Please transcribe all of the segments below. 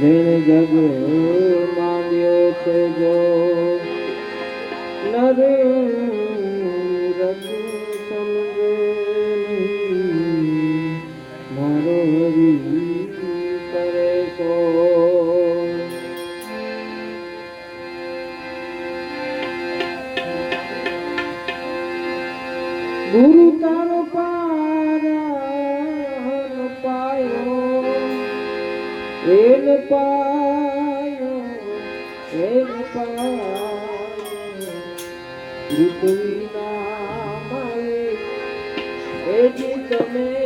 દિન જગડ્યો માંડ્યો છે જો નરે સમજે મારો કરે છો ગુરુ તારો એમ પાયો એમ પાયો. વિના મળે એ તમે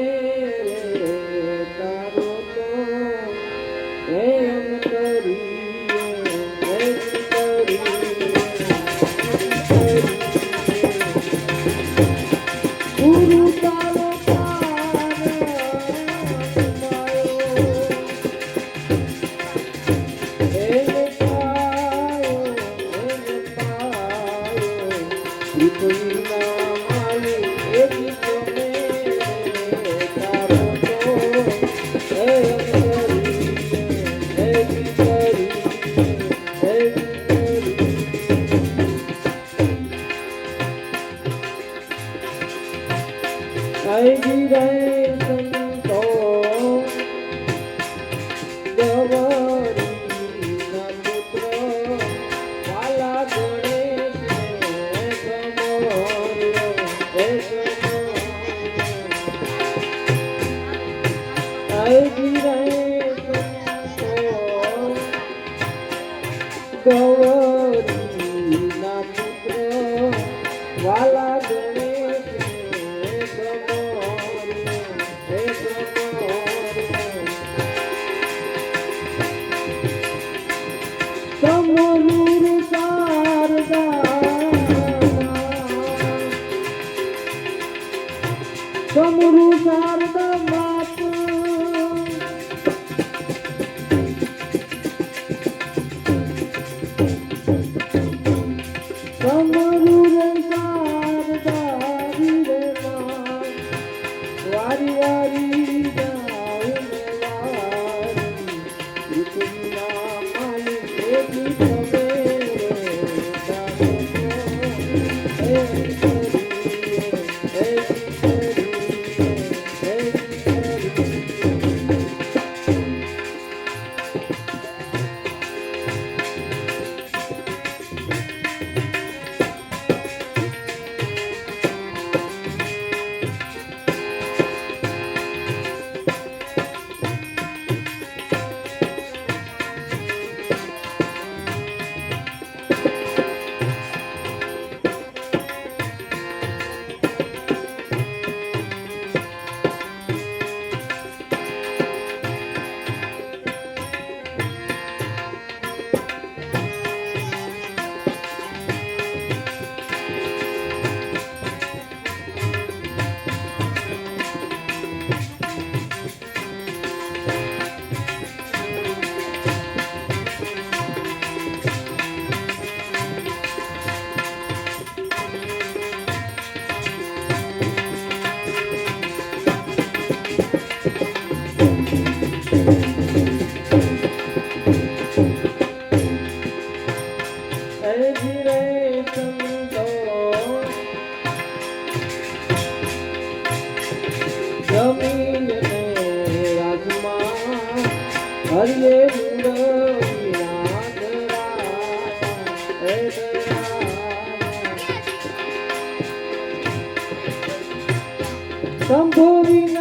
Thank you. Thank you. tambores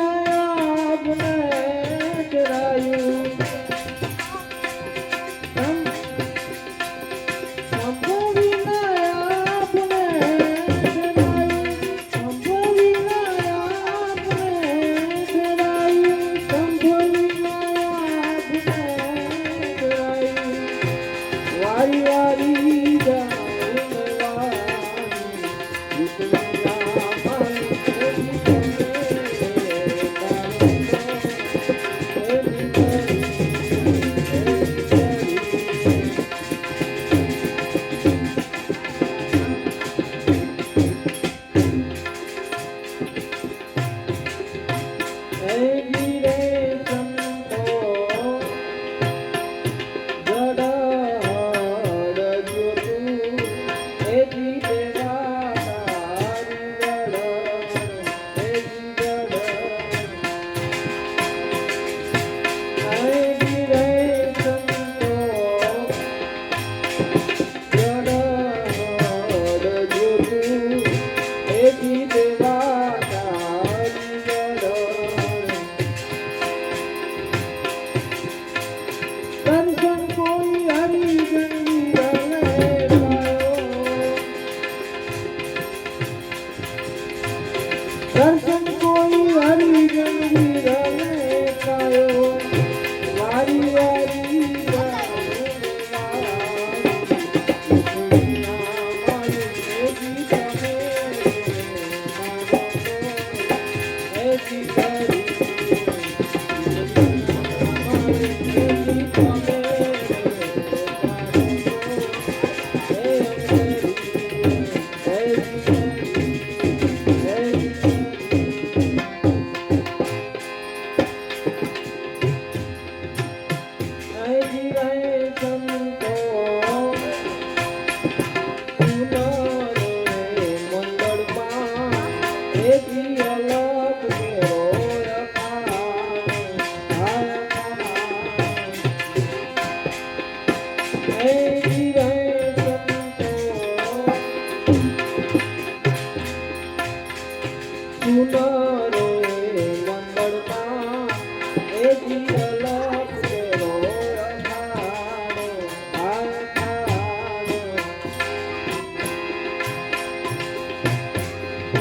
Boom.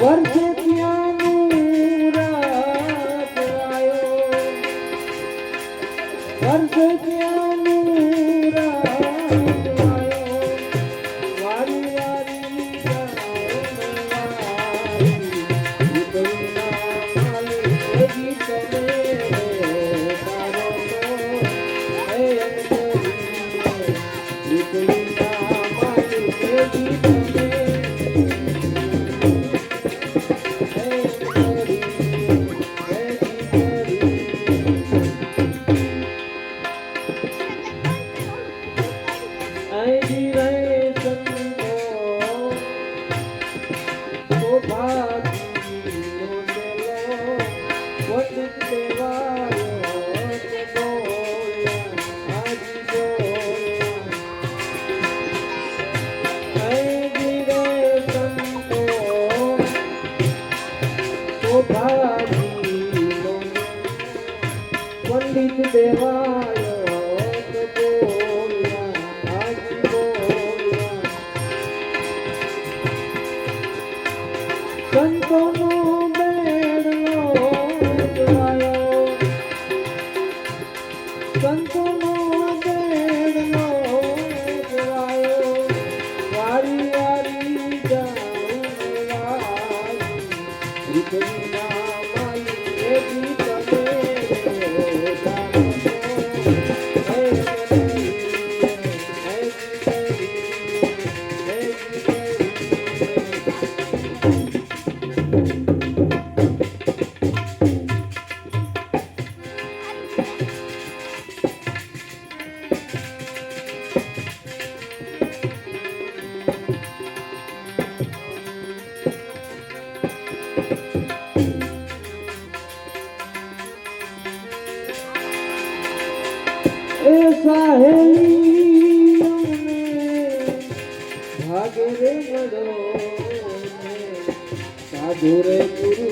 વર્ષે ત્યાંનું રાત આવ્યો વર્ષે ત્યાં પંડિત દેવાય સંતોનો બેડલો સંતોનો સાહેલી ભાગ રે સાધુ રે ગુરુ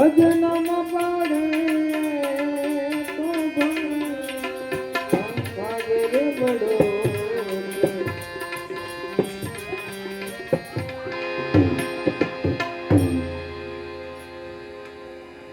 भजनम